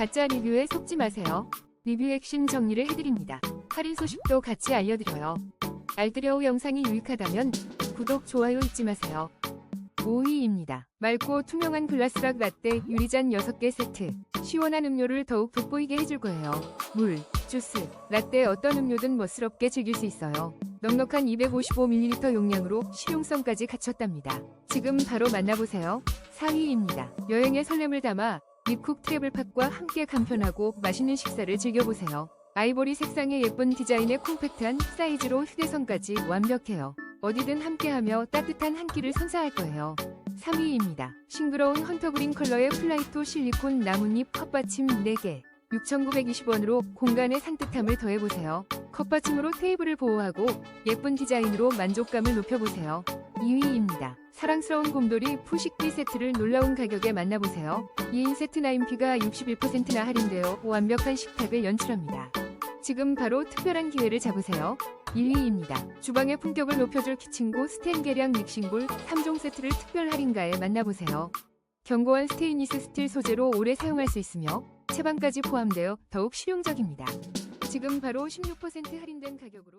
가짜 리뷰에 속지 마세요. 리뷰 핵심 정리를 해드립니다. 할인 소식도 같이 알려드려요. 알뜰여우 영상이 유익하다면 구독, 좋아요 잊지 마세요. 5위입니다. 맑고 투명한 글라스락 라떼 유리잔 6개 세트. 시원한 음료를 더욱 돋보이게 해줄 거예요. 물, 주스, 라떼 어떤 음료든 멋스럽게 즐길 수 있어요. 넉넉한 255ml 용량으로 실용성까지 갖췄답니다. 지금 바로 만나보세요. 4위입니다. 여행의 설렘을 담아 미쿡 트래블팍과 함께 간편하고 맛있는 식사를 즐겨보세요. 아이보리 색상의 예쁜 디자인의 콤팩트한 사이즈로 휴대성까지 완벽해요. 어디든 함께하며 따뜻한 한 끼를 선사할 거예요. 3위입니다. 싱그러운 헌터그린 컬러의 플라이토 실리콘 나뭇잎 컵받침 4개. 6,920원으로 공간의 산뜻함을 더해보세요. 컵받침으로 테이블을 보호하고 예쁜 디자인으로 만족감을 높여보세요. 2위입니다. 사랑스러운 곰돌이 푸식비 세트를 놀라운 가격에 만나보세요. 2인 세트 9피가 61%나 할인되어 완벽한 식탁을 연출합니다. 지금 바로 특별한 기회를 잡으세요. 1위입니다. 주방의 품격을 높여줄 키친고 스텐 계량 믹싱볼 3종 세트를 특별 할인가에 만나보세요. 견고한 스테인리스 스틸 소재로 오래 사용할 수 있으며 채반까지 포함되어 더욱 실용적입니다. 지금 바로 16% 할인된 가격으로